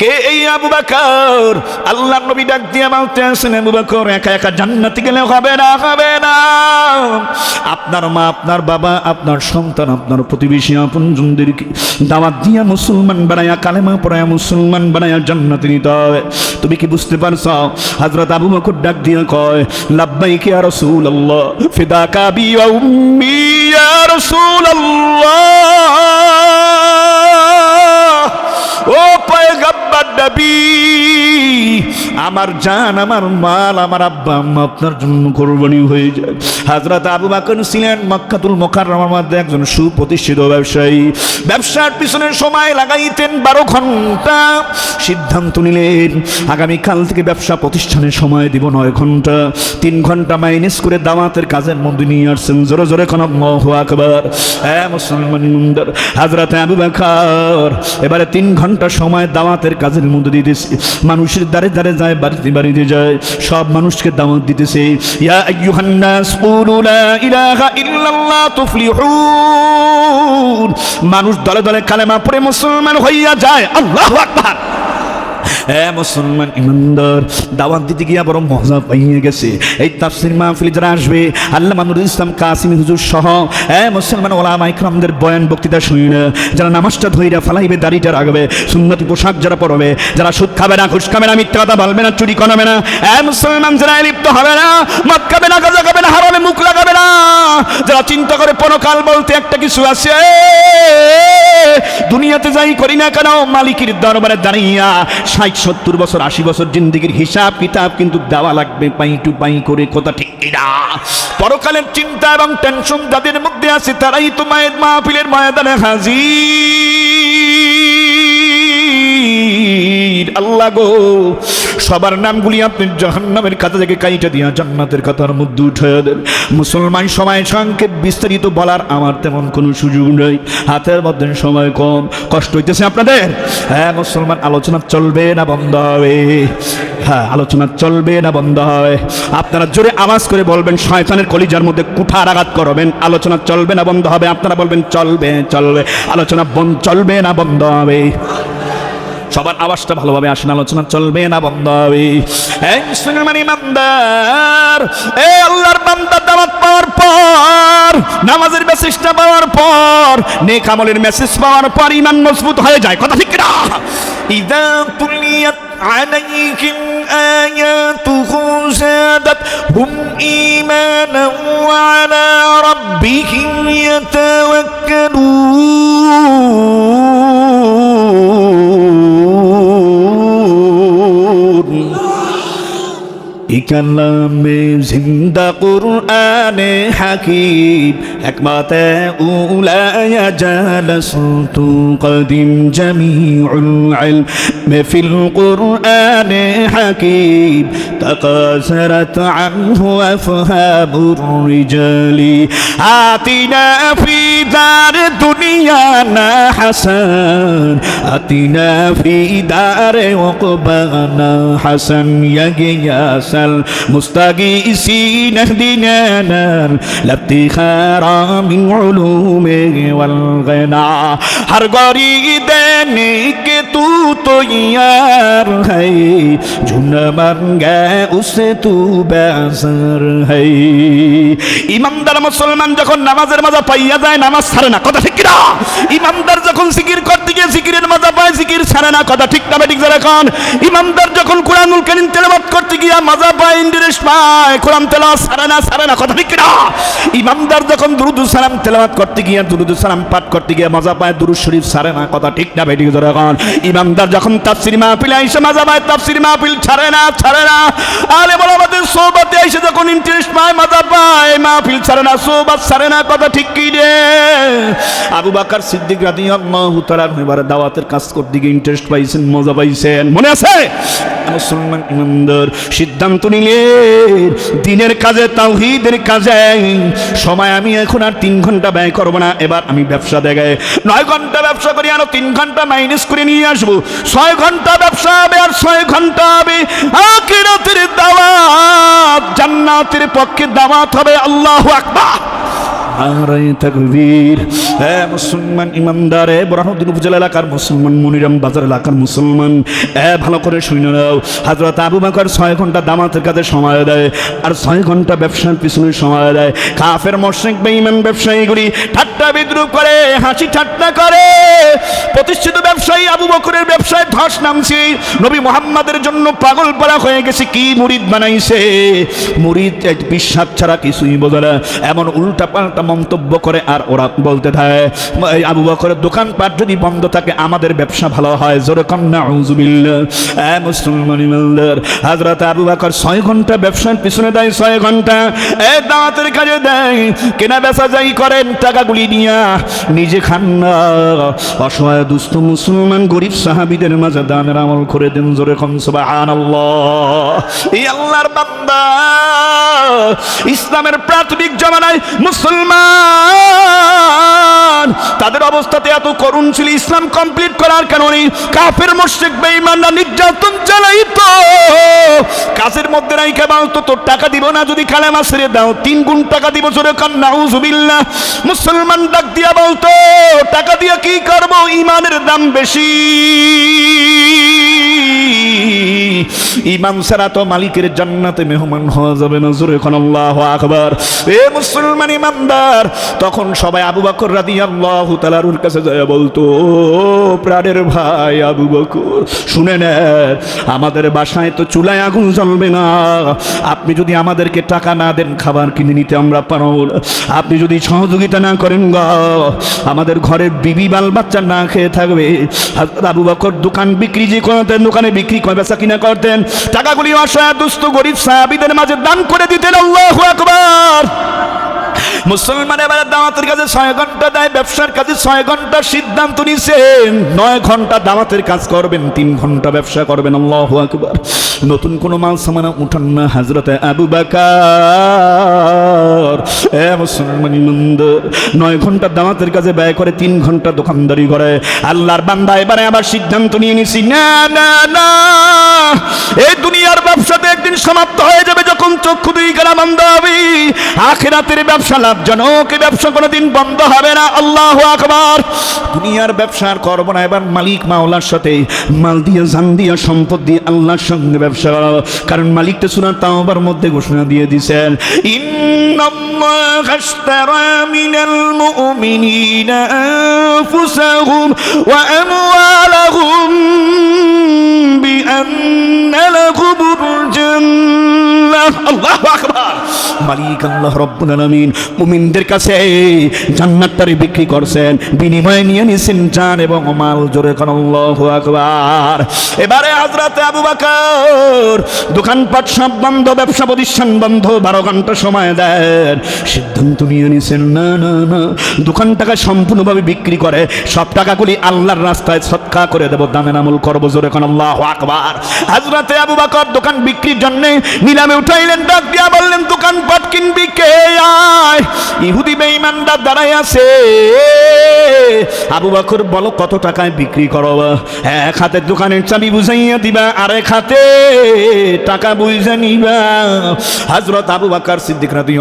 কে এই আবু বাকর? আল্লাহ নবী ডাক দিয়ে বলতে আসেন, আবু বাকর, একা একা জান্নাতে গেলে হবে না হবে না। আপনার মা, আপনার বাবা, আপনার সন্তান, আপনার প্রতিবেশী, আপনজনদেরকে দাওয়াত দিয়া মুসলমান বানায়া, কালেমা পড়ায়া মুসলমান বানায়া জান্নাতে নিতে হয় তুমি কি বুঝতে পারছ? হযরত আবু বকর ডাক দিয়ে কয়, লাব্বাইক ইয়া রাসূলুল্লাহ, ফিদাকা বি ওয়া উম্মি ইয়া রাসূলুল্লাহ। ও পয়গম্বর আমার জান, আমার মাল, আমার আব্বা আম্মা আপনার জন্য কোরবানি হয়ে যায়। হাজরত আবু বাকর ছিলেন মক্কাতুল মোকাররমার মধ্যে একজন সুপ্রতিষ্ঠিত ব্যবসায়ী। ব্যবসার পিছনে সময় লাগাইতেন বারো ঘণ্টা। সিদ্ধান্ত নিলেন। আগামীকাল থেকে ব্যবসা প্রতিষ্ঠানের সময় দিব নয় ঘণ্টা, তিন ঘণ্টা মাইনাস করে দাওয়াতের কাজের মধ্যে নিয়ে আসছেন। জোরে জোরে কোন ইমানদার আবু এবারে তিন ঘণ্টা সময় দাওয়াতের কাজের মধ্যে দিতেছে মানুষের দ্বারে দ্বারে যায়, বাড়িতে বাড়িতে যায়। সব মানুষকে দাওয়াত দিতেছে। ইয়া ইলাহা মানুষ দলে দলে কালেমা পড়ে মুসলমান হইয়া যায়। আল্লাহু হ্যাঁ মুসলমান ইমানদার, দাওয়াত দিতে গিয়া বড় মজা পাইয়ে গেছে। এই তাফসির মাহফিলে যারা আসবে আল্লাহ মানুর ইসলাম কাসিম হুজুর সহ হ্যাঁ মুসলমান ওলামা ইকরামদের বয়ান বক্তৃতা শুনি যারা নামাজটা ধইরা ফালাইবে, দাড়িটা রাখবে, সুন্নতি পোশাক যারা পরবে, যারা সুদ খাবে না, ঘুষ খাবে না, মিথ্যা কথা না, চুরি করবে না হ্যাঁ মুসলমান যারা লিপ্ত হবে না, মদ খাবে না, গাঁজা খাবে না, হারামে মুখ লাগাবে না, যারা চিন্তা করে পরকাল বলতে একটা কিছু আছে দুনিয়াতে যাই করি না কেন, মালিকের দরবারে দাঁড়িয়া ষাট, সত্তর বছর, আশি বছর জিন্দিগির হিসাব, কিতাব কিন্তু দেওয়া লাগবে পাই টু পাই করে, কথা ঠিক না পরকালের চিন্তা এবং টেনশন যাদের মধ্যে আছে, তারাই তো মায়ের মাহফিলের ময়দানে হাজির। আল্লাহ গো সবার নামগুলি আপনি জাহান্নামের খাতা থেকে কাইটা দিয়া জান্নাতের খাতার মধ্যে উঠে দেন। মুসলমান সময় সংক্ষেপ বিস্তারিত বলার আমার তেমন কোনো সুযোগ নেই। হাতের মধ্যে সময় কম। কষ্ট হইতেছে আপনাদের? হ্যাঁ মুসলমান, আলোচনা চলবে না, বন্ধ হবে। হ্যাঁ আলোচনা চলবে না, বন্ধ হবে। আপনারা জোরে আওয়াজ করে বলবেন, শয়তানের কলিজার মধ্যে কুঠার আঘাত করবেন। আলোচনা চলবে না, বন্ধ হবে। আপনারা বলবেন, চলবে চলবে। আলোচনা বন্ধ চলবে না, বন্ধ হবে। সবার আওয়াজটা ভালোভাবে আসেন, আলোচনা চলবে না বন্ধ হবে এ আল্লাহর বান্দা দাওয়াত পাওয়ার পর, নামাজের মেসেজটা পাওয়ার পর, নেক আমলের মেসেজ পাওয়ার পর ইমান মজবুত হয়ে যায়। কথা ঠিক না ইদা তুলিয়াত عليهم آياته زادتهم إيمانا وعلى ربهم يتوكلون. ইকালামে জিন্দা কুরআনে হাকিম একমাতে উলায়া জালাসতু কদিম জামিউল ইলম ফিল কুরআনে হাকিম تقاصرت عنه أفهام الرجال آتنا في دار دنيانا حسن آتنا في دار عقبانا حسن يا غياث المستغيثين اهدنا نار لابتخار من علومه والغنى ہر غریب دینے کے تو تیار ہے ইমানদার মুসলমান যখন নামাজের মজা পাইয়া যায়, নামাজ ছাড়ে না। কথা ঠিক যখন করতে গিয়ে মজা পায়, জিকির ছাড়ে না। কথা ঠিক না ঠিক এখন যখন কোরআনুল করতে মজা পায় ইন্টারেস্ট পায়, কোরআন ছাড়ে না ছাড়ে না। কথা ঠিক কিনা? ইমামদার যখন দুরুদ সালাম তেলাওয়াত করতে গিয়া সালাম পাঠ করতে গিয়া মজা পায়, দুরুদ শরীফ ছাড়ে না। কথা ঠিক না ঠিক এখন ইমামদার যখন তাফসির মাহফিল আইসা মজা পায়, তাফসির মাহফিল ছাড়ে না ছাড়ে না। আলে বলা, আমাদের সোহবতে এসে যখন ইন্টারেস্ট পায় মাজা পায়, মাহফিল ছাড়ে না সোহবত ছাড়ে না, কথা ঠিক কি রে? আবু বাকার সিদ্দিক রাদিয়াল্লাহু তাআলা এবারে দাওয়াতের কাজ করতে গিয়ে ইন্টারেস্ট পাইছেন, মজা পাইছেন। মনে আছে? মুসলমান ইমানদার, সিদ্ধান্ত দিনের কাজে কাজে। সময় আমি এখন আর তিন ঘণ্টা ব্যয় করব না, এবার আমি ব্যবসা দেখায়। নয় ঘণ্টা ব্যবসা করি, আরও তিন ঘণ্টা মাইনাস করে নিয়ে আসব। ছয় ঘণ্টা ব্যবসা হবে আর ছয় ঘণ্টা হবে। আখিরাতের দাওয়াত জান্নাতের পক্ষে দাওয়াত হবে আল্লাহু আকবার। নারায় তাকবীর। মুসলমান ইমানদার এ উপজেলা এলাকার মুসলমান, মনিরাম বাজার এলাকার মুসলমান, এ ভালো করে শুনে নাও। হাজরত আবু বকর ছয় ঘণ্টা দামাতের কাছে সময় দেয়, আর ছয় ঘণ্টা ব্যবসার পিছনে সময় দেয়। কাফের মর্শিক বেঈমান ব্যবসায়ীগুলি ঠাট্টা বিদ্রুপ করে, হাসি ঠাট্টা করে। প্রতিষ্ঠিত ব্যবসায়ী আবু বকরের ব্যবসায় ধস নামছে। নবী মোহাম্মদের জন্য পাগল পাড়া হয়ে গেছে, কি মুরিদ বানাইছে? মুরিদ বিশ্বাস ছাড়া কিছুই বোঝা এমন উল্টা পাল্টা মন্তব্য করে আর ওরা বলতে থাকে আবু বকরের দোকানপাট যদি বন্ধ থাকে, আমাদের ব্যবসা ভালো হয়। জোরে কন্যা উজুবিল্লা এ মুসলমান ইমানদার হাজরত আবু বকর ছয় ঘণ্টা ব্যবসার পিছনে দেয়, ছয় ঘণ্টা। এ দাঁতের কাজে দেয়, কেনা বেচা যাই করেন, টাকাগুলি নিয়া নিজে খান অসহায় দুস্থ মুসলমান, গরিব সাহাবিদের মাঝে দানের আমল করে দেন, জোরে কম সুবহানাল্লাহ। এই আল্লাহর বান্দা, ইসলামের প্রাথমিক জমানায় মুসলমান তাদের অবস্থাতে এত করুণ ছিল ইসলাম কমপ্লিট করার কারণে কাফের মুশরিক বেঈমানরা নির্যাতন চালাইতো। কাজের মধ্যে নাই কেবল তো তোর টাকা দিব না যদি কালেমা ছেড়ে দাও, তিন গুণ টাকা দিব জোরে কান নাউজুবিল্লাহ মুসলমান ডাক দিয়া বলতো, টাকা দিয়া কি করব? ইমানের দাম বেশি। ইমান ছাড়া তো মালিকের জান্নাতে মেহমান হওয়া যাবে না, জোরে এখন আল্লাহ আকবার। এ মুসলমান ইমানদার তখন সবাই আবু বকর রাদি কাছে যায় বলতো প্রাণের ভাই আবু বকর, শুনে নেন আমাদের বাসায় তো চুলায় আগুন জ্বলবে না। আপনি যদি আমাদেরকে টাকা না দেন, খাবার কিনে নিতে আমরা পারব আপনি যদি সহযোগিতা না করেন গা, আমাদের ঘরের বিবি বাল বাচ্চা না খেয়ে থাকবে। আবু বকর দোকান বিক্রি যে করতেন, দোকানে বিক্রি করে বেচা কিনা করতেন। টাকাগুলি অসহায়, দুস্থ, গরিব সাহাবিদের মাঝে দান করে দিতেন, আল্লাহু আকবার। মুসলমান এবারে দামাতের কাছে ছয় ঘণ্টা দেয়, ব্যবসার কাছে ছয় ঘণ্টা সিদ্ধান্ত নিছেন নয় ঘণ্টা দামাতের কাজ করবেন, তিন ঘণ্টা ব্যবসা করবেন, আল্লাহ আকবার। নতুন কোনো মাল সামানা উঠান না হাজরতে আবু বাকার। এ মুসলমান নয় ঘণ্টা দামাতের কাছে ব্যয় করে তিন ঘণ্টা দোকানদারি করে। আল্লাহর বান্দা এবারে আবার সিদ্ধান্ত নিয়ে নিছি, না না না। এই দুনিয়ার ব্যবসাতে একদিন সমাপ্ত হয়ে যাবে যখন চক্ষু দুই গেলা বন্ধ হবে। আখেরাতের ব্যবসা লাভজনক ব্যবসা কোনোদিন বন্ধ হবে না। আল্লাহ আকবার। দুনিয়ার ব্যবসার করব না। এবার মালিক মাওলার সাথে মাল দিয়ে, জান দিয়ে, সম্পদ দিয়ে আল্লাহর সঙ্গে ব্যবসা করো। কারণ মালিকটা শোনার তাওবার মধ্যে ঘোষণা দিয়ে দিছেন ইন্নাল্লাহ আশতারা মিনাল মুমিনিনা আনফুসাহুম ওয়া আমওয়ালাহুম بأن لهم الجنة الله أكبر মালিক আল্লাহ রব্বুল আলামিন মুমিনদের কাছে জান্নাতটারে বিক্রি করছেন বিনিময়ে নিয়ে নিছেন জান এবং মাল জোরে কোন আল্লাহু আকবার এবারে হযরত আবু বকর দোকানপাট সব বন্ধ ব্যবসা প্রতিষ্ঠান বন্ধ বারো ঘন্টা সময় দেন সিদ্ধান্ত নিয়ে নিছেন না না না দোকানটাকে সম্পূর্ণভাবে বিক্রি করে সব টাকাগুলি আল্লাহর রাস্তায় সৎকা করে দেব দামের আমল করবো জোরে কোন আল্লাহ আকবার হাজরাতে আবু বকর দোকান বিক্রির জন্য নিলামে উঠাইলেন, ডাক দিয়া বললেন, দোকান পাট কিনবি কে? আয়। ইহুদি বেঈমানরা দাঁড়ায় আছে। আবু বকর বলো, কত টাকায় বিক্রি করো? এক হাতে দোকানের চাবি বুঝাইয়া দিবা, আরেক হাতে টাকা বুঝে নিবা। হাজরত আবু বাকার সিদ্দিক রাদি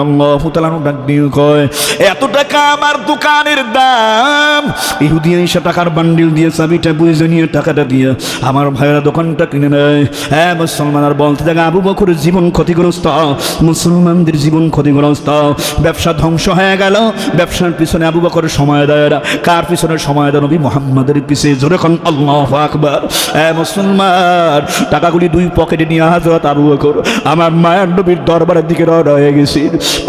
তালানু ডাক দিয়ে কয়, এত টাকা আমার দোকানের দাম? ইহুদি এসে টাকার বান্ডিল দিয়ে চাবিটা বুঝে নিয়ে টাকাটা দিয়ে, আমার ভাইয়েরা দোকানটা কিনে নেয় হ্যাঁ মুসলমান, আর বলতে থাকে আবু বকরের জীবন ক্ষতিগ্রস্ত, মুসলমানদের জীবন ক্ষতিগ্রস্ত, ব্যবসা ধ্বংস হয়ে গেল, ব্যবসার পিছনে আবু বকরের সময় দেয় কার পিছনে সময় দেয়? নবী মোহাম্মদের পিছিয়ে খন আল্লাহ আকবার। হ্যাঁ মুসলমান, টাকাগুলি দুই পকেটে নিয়ে হাজরত আবু বকর। আমার মায়ের নবীর দরবারের দিকে হয়ে গেছি।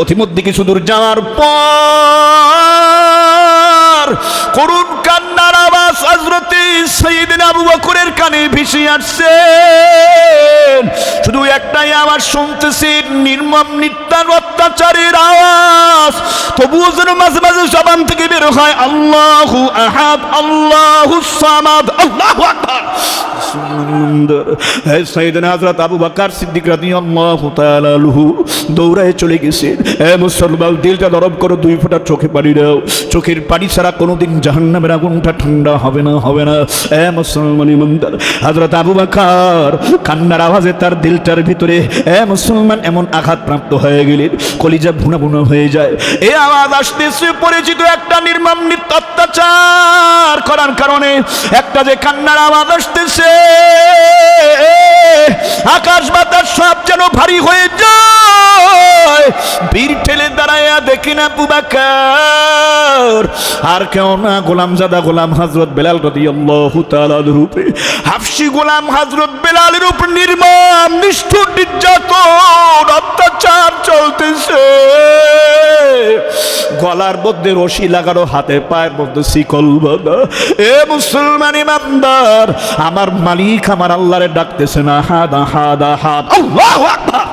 অতিমধ্যে কিছু দূর যাওয়ার পর করুণ কান্নার আওয়াজ হজরতে সঈদিন আবু বকরের কানে ভেসে আসছে। শুধু একটাই আওয়াজ শুনতেছি, নির্মম নিত্যান অত্যাচারের আওয়াজ। তবুও যেন মাঝে মাঝে জবান থেকে বের হয়, আল্লাহ আহাদ, আল্লাহু সামাদ, আল্লাহু দৌড়ায় চলে গেছেন দিলটা করো, দুই চোখে চোখের ছাড়া কোনোদিন ঠান্ডা হবে না হবে না। কান্নার আওয়াজে তার দিলটার ভিতরে এ মুসলমান, এমন আঘাতপ্রাপ্ত হয়ে গেলেন কলিজা ভুনা ভুনা হয়ে যায়। এই আওয়াজ আসতেছে, পরিচিত একটা নির্মম নিত্য অত্যাচার করার কারণে। একটা যে কান্নার আওয়াজ আসতেছে, আকাশ বাতাস সব যেন ভারী হয়ে যায়। বীর ঠেলে দাঁড়ায়া দেখি না বুবাকার আর কেউ না, গোলাম জাদা গোলাম হাজরত বেলাল রাদিয়াল্লাহু তাআলার রূপে হাফসি গোলাম হাজরত বেলালের উপর নির্মম, নিষ্ঠুর নির্যাতন, অত্যাচার চলতেছে। গলার মধ্যে রশি লাগানো, হাতে পায়ের মধ্যে শিকল বাঁধা। এ মুসলমান ইমানদার, আমার মালিক আমার আল্লাহরে ডাকতেছে না, হাদা হাদা, হাদ। আল্লাহ আকবার।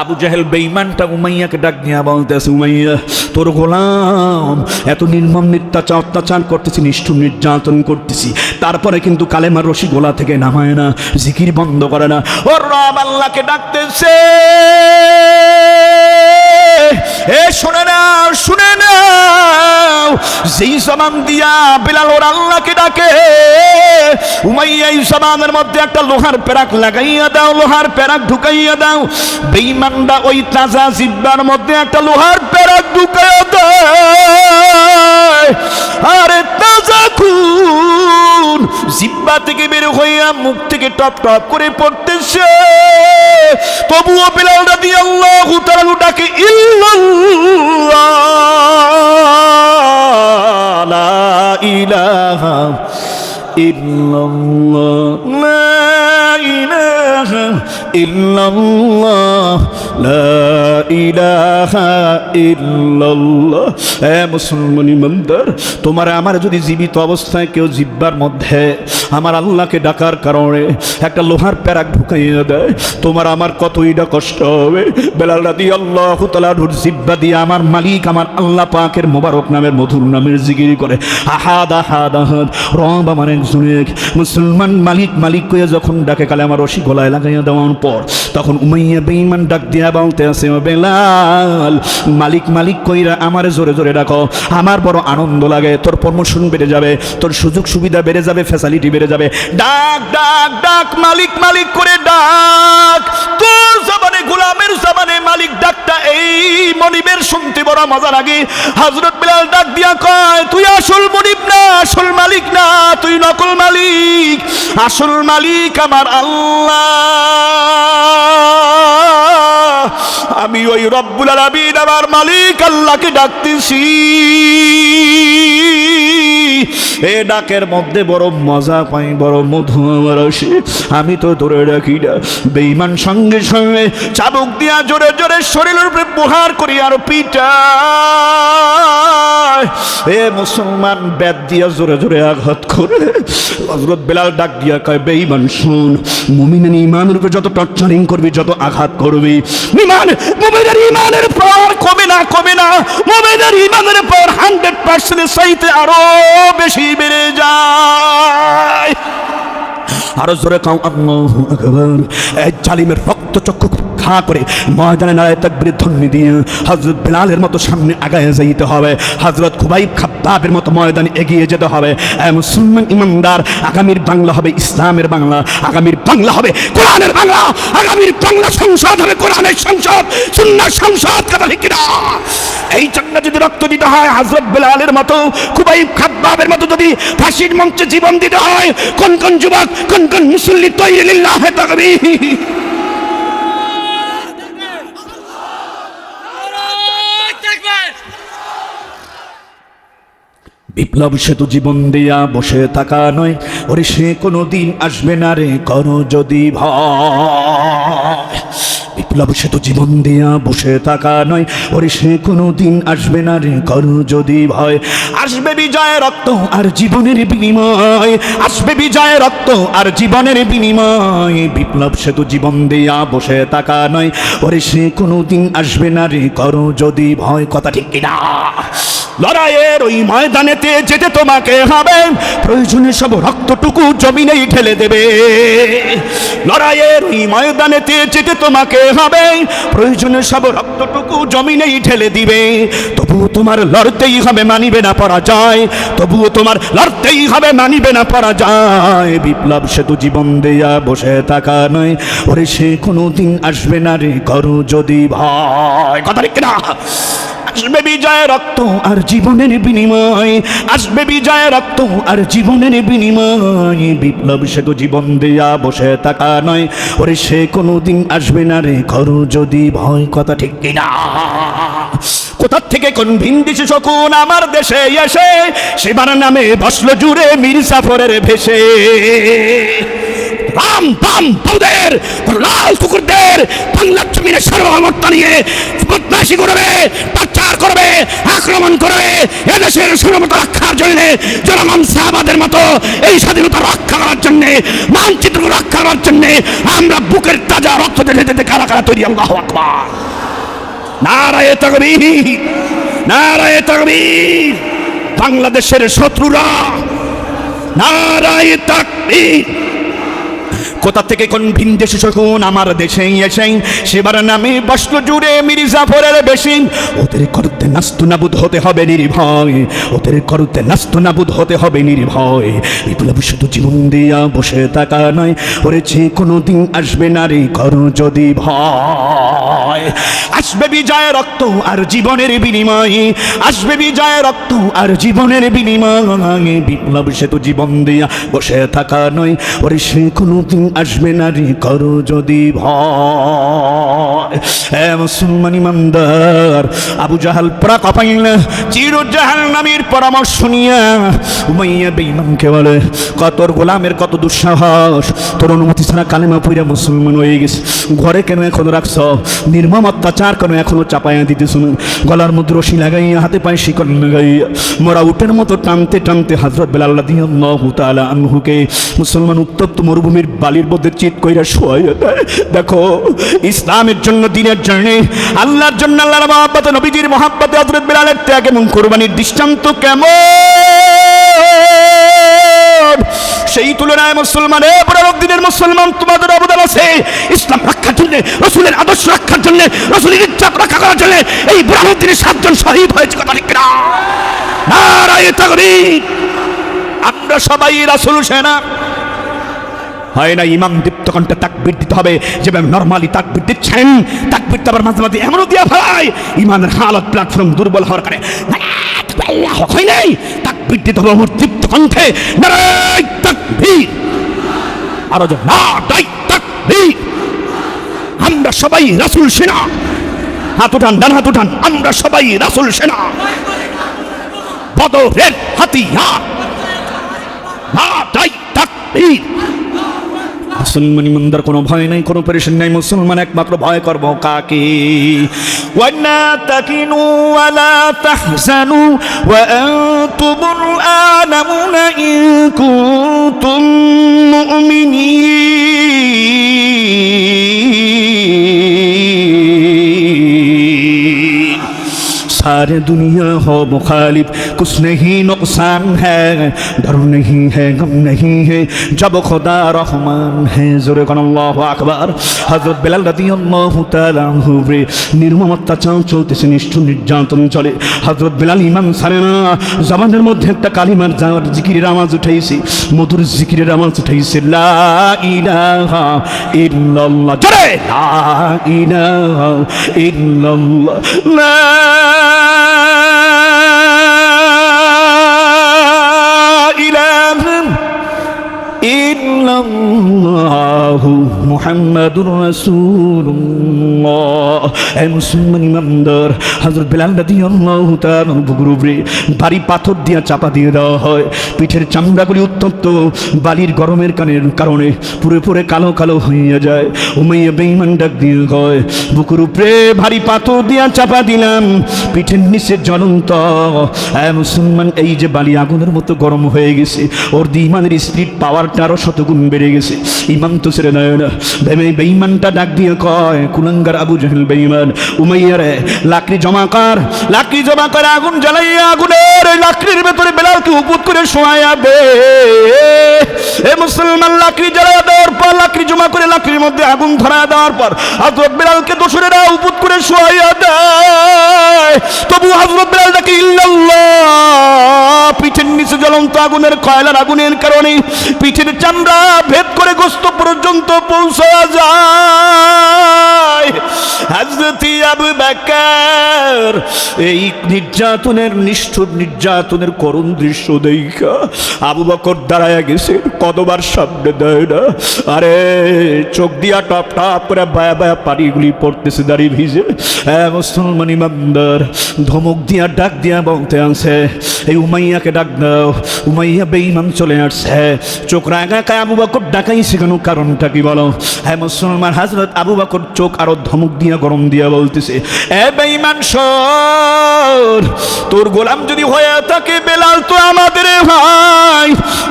আবু জাহেল বেইমানটা উমাইয়াকে ডাক দিয়া বলতেছে, উমাইয়া, তোর গোলাম, এত নির্মম নিত্যাচার অত্যাচার করতেছি, নিষ্ঠুর নির্যাতন করতেছি। তারপরে কিন্তু কালেমার রশি গোলা থেকে নামায় না, জিকির বন্ধ করে না। ও রব আল্লাহকে ডাকতেছে এ, শুনে নাও শুনে নাও। যেই জবান দিয়া বিলাল ওর আল্লাহকে ডাকে, উমাইয়া এই জবানের মধ্যে একটা লোহার পেরাক লাগাইয়া দাও, লোহার পেরাক ঢুকাইয়া দাও। বেঈমানরা ওই তাজা জিব্বার মধ্যে একটা লোহার পেরাক ঢুকাইয়া দেয়। আরে তাজা খুন জিব্বা থেকে বের হইয়া মুখ থেকে টপ টপ করে পড়তেছে। তবুও বিলাল রাদি আল্লাহ তাআলা ডাকে, ইল্লাল্লাহ ইলাহা ইল্লাল্লাহ লা ইলাহা ইল্লাল্লাহ লা ইলাহা ইল্লাল্লাহ এ মুসলমান ইমানদার, তোমার আমার যদি জীবিত অবস্থায় কেউ জিব্বার মধ্যে আমার আল্লাহকে ডাকার কারণে একটা লোহার প্যারাক ঢুকাইয়া দেয়, তোমার আমার কতইটা কষ্ট হবে? বেলাল রাদি আল্লাহ তালাহুর জিব্বা দিয়ে আমার মালিক আমার আল্লাহ পাকের মোবারক নামের মধুর নামের জিগির করে। আহাদ আহাদ আহাদ। রব আমার একজন এক মুসলমান মালিক মালিক কইয়া যখন ডাকে কালে আমার রশি গলায় লাগাইয়া দেওয়ার পর তখন উমাইয়া বেঈমান ডাক দিয়া বলতে আছে, "ও বেলাল, মালিক মালিক কইরা আমারে জোরে জোরে ডাকো। আমার বড় আনন্দ লাগে, তোর প্রমোশন বেড়ে যাবে, তোর সুযোগ সুবিধা বেড়ে যাবে ফ্যাসিলিটি বেড়ে যাবে। ডাক ডাক ডাক, মালিক মালিক করে ডাক। তোর জবানে, গোলামের জবানে মালিক ডাকটা এই মনিবের শুনতে বড় মজা লাগে। হজরত বিলাল ডাক দিয়া কয়, তুই আসল মনিব না, আসল মালিক না, তুই নকল মালিক। আসল মালিক আমার আল্লাহ। আমি ওই রব্বুল আলমিন আমার মালিক আল্লাহকে ডাকতেছি। এ ডাকের মধ্যে বড় মজা পাই, বড় মধু আমার আসে। আমি তো ধরে রাখি না। বেইমান সঙ্গে সঙ্গে চাবুক দিয়া জোরে জোরে শরীরের উপরে প্রহার করি আর পিটা এ মুসলমান ব্যাদ দিয়া জোরে জোরে আঘাত করে। হজরত বেলাল ডাক দিয়া কয় বেইমান শুন, মুমিনের ইমানের উপরে যত টর্চারিং করবি, যত আঘাত করবি ইমান মুমিনের ইমানের পাওয়ার কমে না কমে না, মুমিনের ইমানের পাওয়ার হান্ড্রেড পার্সেন্টের চাইতে আরও বেশি বেড়ে যায়। আরও জোরে কাউ আল্লাহু আকবার। এই জালিমের রক্ত চক্ষু খা করে ময়দানে নারায় তাকবীর ধ্বনি দিয়ে হযরত বিলালের মতো সামনে আগায় যাইতে হবে। হযরত খুবাইব মতো ময়দানে এগিয়ে যেতে হবে। মুসলমান ইমানদার, আগামীর বাংলা হবে ইসলামের বাংলা, আগামীর বাংলা হবে কোরআনের বাংলা, আগামীর বাংলা সংসদ হবে কোরআনের সংসদ সংসদ কথা এই জন্য যদি রক্ত দিতে হয় হযরত বিলালের মতো, খুবাইব খাব্বাবের মতো যদি ফাঁসির মঞ্চে জীবন দিতে হয়, কোন কোন যুবক কোন কোন মুসল্লি তৈরি লিল্লাহ তাকবীর। বিপ্লব জীবন দিয়া বসে থাকা নয়, ওরে সে কোনো দিন আসবে না রে, করো যদি ভয়। বিপ্লব সেতু জীবন দিয়া বসে থাকা নয়। ওরে সে কোনো দিন আসবে না রে, করো যদি ভয়। আসবে বিজয় রক্ত আর জীবনের বিনিময়। আসবে বিজয় রক্ত আর জীবনের বিনিময়। বিপ্লব সেতু জীবন দিয়া বসে থাকা নয়। ওরে সে কোনো দিন আসবে না রে, করো যদি ভয়। কথা ঠিক কিনা? লড়াইয়ের ওই ময়দানেতে যেতে তোমাকে হবে। প্রয়োজনে সব রক্তটুকু জমিনেই ঠেলে দেবে। লড়াইয়ের ওই ময়দানেতে যেতে তোমাকে হবে প্রয়োজনে সব রক্তটুকু জমিনেই ঠেলে দিবে। তবুও তোমার লড়তেই হবে, মানিবে না, পরাজয়। তবুও তোমার লড়তেই হবে, মানিবে না, পরাজয়। বিপ্লব সেতু জীবন দেয়া, বসে থাকা নয়। ওরে সে কোনো দিন আসবে না রে, করো যদি ভয়। কথা ঠিক না আসবে বিজয় রক্ত আর জীবনের বিনিময়, আসবে বিজয় রক্ত আর জীবনের বিনিময়। বিপ্লব সে জীবন দেয়া বসে থাকা নয়, ওরে সে কোনো দিন আসবে না রে, করো যদি ভয়, কথা ঠিক কিনা। কোথার থেকে কোন দেশে শকুন আমার দেশে এসে, সেবার নামে বসল জুড়ে মীর সাফরের ভেসে রাম বাম বৌদের লাল কুকুরদের বাংলার জমিনে সার্বভৌমত্ব নিয়ে বদমাশি করবে প্রচার করবে, আক্রমণ করবে, এদেশের সার্বভৌমত্ব রক্ষার জন্য জনগণ সাহাবাদের মতো এই স্বাধীনতা রক্ষা করার জন্য মানচিত্র রক্ষা করার জন্য আমরা বুকের তাজা রক্ত দিতে দিতে কারা কারা তৈরি, আল্লাহ আকবার। নারায়ে তকবীর নারায়ে তকবীর। বাংলাদেশের শত্রুরা, নারায়ে তকবীর। কোথা থেকে কোন ভিন দেশে শকুন আমার দেশে এসে সেবার নামে বসল জুড়ে মির্জাফরের বেশি ওদের করতে নাস্ত নাবুদ হতে হবে নির্ভয়। ওদের করতে নাস্ত নাবুদ হতে হবে নির্ভয়। বিপ্লব শুধু জীবন দিয়া বসে থাকা নয়, ওরে যে কোনো দিন আসবে না রে করো যদি ভয়। আসবে বিজয় রক্ত আর জীবনের বিনিময়ে। আসবে বিজয় রক্ত আর জীবনের বিনিময়ে। বিপ্লব সে তো জীবন দিয়া বসে থাকা নয়। ওরে সে কোনো দিন আসবে না রে, করো যদি ভয়। মুসলমান ইমানদার, আবু জাহাল প্রা কাপাইল চির জাহাল নামের পরামর্শ নিয়া উমাইয়া বেঈমানকে বলে, কতর গোলামের কত দুঃসাহস। তোর অনুমতি ছাড়া কালেমা পইরা মুসলমান হয়ে গেছে। ঘরে কেন এখন রাখছ? নির্মম অত্যাচার কেন এখনও চাপাইয়া দিতে শুনুন। গলার মধ্যে রশি লাগাইয়া, হাতে পায়ে শিকল লাগাইয়া। মোরা উটের মতো টানতে টানতে হাজরত বেলাল্লাহ দিয়ে মুসলমান উত্তপ্ত মরুভূমির বালির মধ্যে চিত কইরা শোয়াইয়া দেখো, ইসলামের জন্য, দিনের জন্য, আল্লাহর জন্য আল্লাহর মহাব্বত, নবীজির মহাব্বত হজরত বেলালের ত্যাগ এবং কোরবানির দৃষ্টান্ত কেমন? সেই তুলনায় মুসলমান দিনের মুসলমান, তোমাদের অবদান আছে। ইসলাম রক্ষার জন্য, রসুলের আদর্শ রক্ষার জন্য, রসুলের ইজ্জত রক্ষা করার জন্য এই দিনে সাতজন শহীদ হয়েছে কথা ঠিক আমরা সবাই রাসূল সেনা। হয় না, ইমাম দীপ্ত কণ্ঠে তাকবির দিতে হবে যেভাবে নর্মালি তাকবির দিচ্ছেন। তাকবির তো আবার মাঝে মাঝে এমনও দিয়া ফেলায় ইমানের হালত প্ল্যাটফর্ম দুর্বল হওয়ার কারণে। হয় নাই? তাকবির দিতে হবে আমার দীপ্ত কণ্ঠে। নারায় তাকবীর আরও না, তাই তাকবীর আমরা সবাই রাসুল সেনা। হাত উঠান, ডান হাত উঠান। আমরা সবাই রাসুল সেনা। বদরের হাতিয়ার। মুসলমান ইমানদার কোনো ভয় নাই, কোনো পরিশন নাই, মুসলমান একমাত্র ভয় করব কাকে? ওয়ান্না তাকিনু আলা তাহজানু ওয়া আনতুমুল আলামুনা ইন কুনতুম মুমিনিন। সারে দুনিয়া হব খালিফ कुछ नहीं नुकसान है डर नहीं है गम नहीं है जब खुदा रहमान है जोरे कन আল্লাহু আকবার হযরত বেলাল রাদিয়াল্লাহু তাআলা আনহু রে নির্মম অত্যাচার চলতেছে নিষ্ঠুর নির্যাতন চলে হযরত বেলাল ইমান ছাড়ে না জবানের মধ্যে একটা কালিমার যাওয়ার জিকিরের আওয়াজ উঠাইছে মধুর জিকিরের আওয়াজ উঠাইছে লা ইলাহা ইল্লাল্লাহ জোরে লা ইলাহা ইল্লাল্লাহ লা ইল্লাল্লাহু মুহাম্মাদুর রাসূলুল্লাহ। মুসলমান ইমানদার, হযরত বেলাল রাদিয়াল্লাহু ভারী পাথর দিয়া চাপা দিয়ে দেওয়া হয়। পিঠের চামড়াগুলি উত্তপ্ত, বালির গরমের কানের কারণে পুরে পুরে কালো কালো হইয়া যায়। উমাইয়া বেঈমান ডাক দিয়ে কয় বুকুর উপরে ভারী পাথর দিয়া চাপা দিলাম, পিঠের নিচে জ্বলন্ত। এ মুসলমান, এই যে বালি আগুনের মতো গরম হয়ে গেছে ওর দিয়ে ইমানের স্পিড পাওয়ারটা আরও শতগুণ বেড়ে গেছে। ইমান তো ছেড়ে নেয় না। ভেবে বেইমানটা ডাক দিয়ে কয়, কুলাঙ্গার আবু জাহেল বেইমান উমাইয়া রে লাকড়ি জমা কর, লাকড়ি জমা করে, আগুন জ্বালাইয়া আগুনের লাকড়ির ভেতরে বেলালকে উপুত করে শোয়াইয়া দে। এ মুসলমান লাকড়ি জ্বালাইয়া দেওয়ার পর, লাকড়ি জমা করে লাকড়ির মধ্যে আগুন ধরা দেওয়ার পর হজরত বেলালকে দোসরেরা উপুত করে শোয়াইয়া দেয়। তবু হজরত বেলাল ডাকে ইল্লাল্লাহ জ্বলন্ত আগুনের কয়লার আগুনের কারণে পিঠের চামড়া ভেদ করে গোস্ত পর্যন্ত পৌঁছা যায়। হাজরতি আবু বাকার এই নির্যাতনের, নিষ্ঠুর নির্যাতনের করুণ দৃশ্য দেখা। আবু বকর দাঁড়ায় গেছে কতবার সামনে দেয় না। আরে, চোখ দিয়া টপ টপ করে বায়া বায়া পানিগুলি পড়তেছে দাঁড়িয়ে ভিজে। হ্যাঁ মুসলমান ইমানদার, ধমক দিয়া, ডাক দিয়া বলতে আনছে, এই উমাইয়াকে ডাক দাও, উমাইয়া বেঈমান চলে আসছে। চোখ রাগা কায় আবু বকর ডাকাইছে কেন, কারণটা কি বলো? হ্যাঁ মুসলমান হাজরত, আবু বকর চোখ আরও ধমক দিয়া, গরম দিয়া বলতেছে, এ বেঈমান শোন তোর গোলাম যদি হয়ে থাকে বেলাল, তো আমাদের ভাই।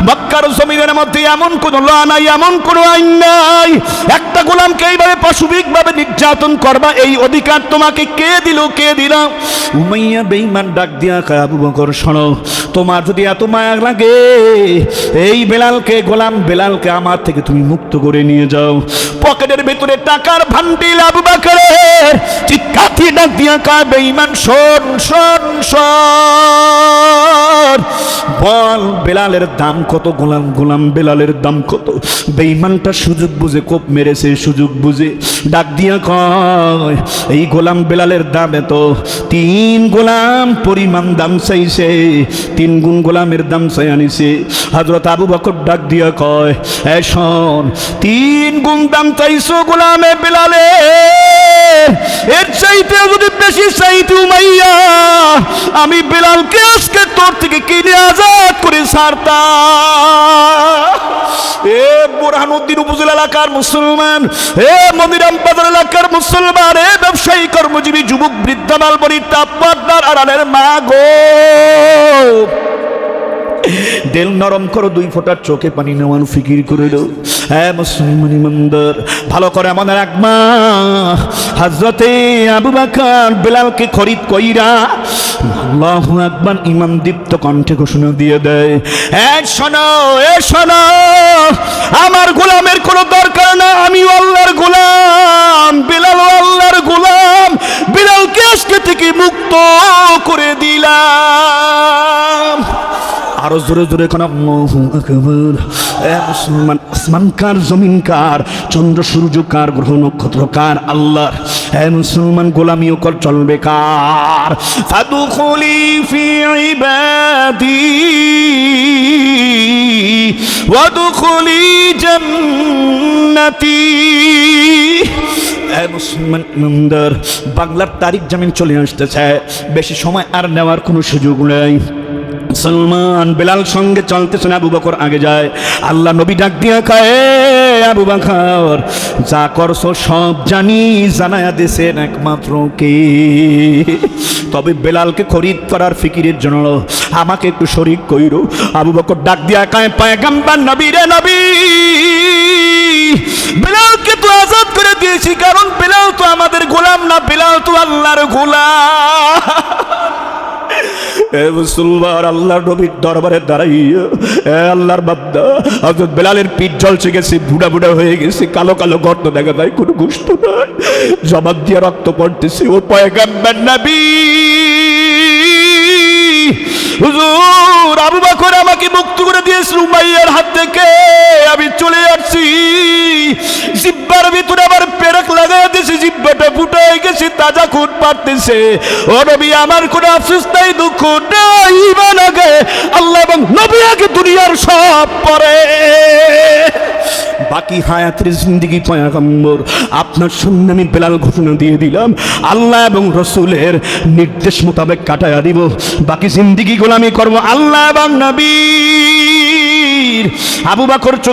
মক্কার জমিনের মধ্যে এমন কোন ল নাই, এমন কোন আইন নাই। একটা গোলামকে এইভাবে পাশবিক ভাবে নির্যাতন করবা, এই অধিকার তোমাকে কে দিল কে দিল? উমাইয়া বেঈমান ডাক দিয়া আবু বকর, শোনো, তোমার যদি এত মায়া লাগে, এই বেলালকে, গোলাম বেলালকে আমার থেকে তুমি মুক্ত করে নিয়ে যাও। পকেটের ভেতরে টাকার ভান্ডিল আবু বকরের। চিৎকার দিয়ে ডাক দিয়া কয় বেঈমান, শোন শোন শোন। বল, বেলালের দাম কত? গোলাম গোলাম বেলালের দাম কত? বেঈমানটা সুযোগ বুঝে, কোপ মেরেছে, সুযোগ বুঝে। ডাক দিয়া কয়, এই গোলাম বেলালের দাম এত? তিন গোলাম পরিমাণ দাম চাইছে, তিন গুণ গোলামের দাম চাই আনিছে। হজরত আবু বকর ডাক দিয়া কয়, এ শোন, তিন গুণ দাম চাইছো গোলামে বেলালে? এর চাইতে যদি বেশি চাইতে উমাইয়া আমি বেলালকে আজকে তোর থেকে কিনে আজাদ করে ছাড়তা এ বুরহানুদ্দিন উপজেলা এলাকার মুসলমান, এ মনিরাম বাজার এলাকার মুসলমান, এ ব্যবসায়ী কর্মজীবী, যুবক, বৃদ্ধ মালবরী তাপমাত্রার আড়ালের মা গো। দেল নরম করো দুই ফোঁটার চোখে পানি নেওয়ান ফিকির করে দাও। হ্যাঁ মুসলমান ভালো করে মনে রাখবা। হাজরতে আবু বাকার বেলালকে খরিদ কইরা আল্লাহ আকবার ইমান দীপ্ত কণ্ঠে ঘোষণা দিয়ে দেয়, এ শোনো এ শোনো, আমার গোলামের কোনো দরকার না, আমি আল্লাহর গোলাম, বেলাল আল্লাহর গোলাম, বেলালকে আজকে থেকে মুক্ত করে দিলাম। আরও জোরে জোরে কোন আল্লাহু কার, জমিন কার, চন্দ্র, সূর্য কার, গ্রহ, নক্ষত্র কার, আল্লাহর। হে মুসলমান, গোলামিও কর, চলবে কার। ফাদুখুলি ফি ইবাদি, ওয়াদুখুলি জান্নাতি। মুসলমান বাংলার তারিখ জামিন চলে আসতেছে। বেশি সময় আর নেওয়ার কোনো সুযোগ নেই। সলমান বেলাল সঙ্গে চলতে চলতেছেন আবু বকর আগে যায়। আল্লাহ নবী ডাক দিয়া খায় আবু বকর, যা করছ সব জানি, জানায়া দেশেন একমাত্র কে? তবে বেলালকে খরিদ করার ফিকিরের জন্য আমাকে একটু শরিক কইরো। আবু বকর ডাক দিয়া কায়, পায়গাম্বার নবী রে নবী, বেলালকে তো আজাদ করে দিয়েছি, কারণ বেলাল তো আমাদের গোলাম না, বেলাল তো আল্লাহর গোলাম। মুসলমান, আল্লাহর নবীর দরবারে এ আল্লাহর বাদ্দা হযরত বেলালের পিঠ গেছে, বুড়া বুড়া হয়ে গেছে, কালো কালো গর্ত দেখা যায়, কোনো জবাব দিয়ে রক্ত পড়তেছে, ও পয়গাম্বার নবী! হুজুর, আবু বকর আমাকে মুক্ত করে দিয়েছিল উমাইয়ার হাত থেকে। আমি চলে আসছি, জিব্বার ভিতরে আবার লাগাই দিয়েছি জিব্বাটা গেছে, তাজা পারতেছে ও নবী, আমার কোনো দুঃখ নাই আগে। আল্লাহ এবং নবী আগে দুনিয়ার সব পরে। বাকি হায়াতের জিন্দিগি পয়াগম্বর, আপনার সামনে আমি বেলাল ঘোষণা দিয়ে দিলাম। আল্লাহ এবং রসুলের নির্দেশ মোতাবেক কাটায়া দিব। বাকি জিন্দিগি গোলামি করব আল্লাহ এবং নবীর। আবু বাকর চোখ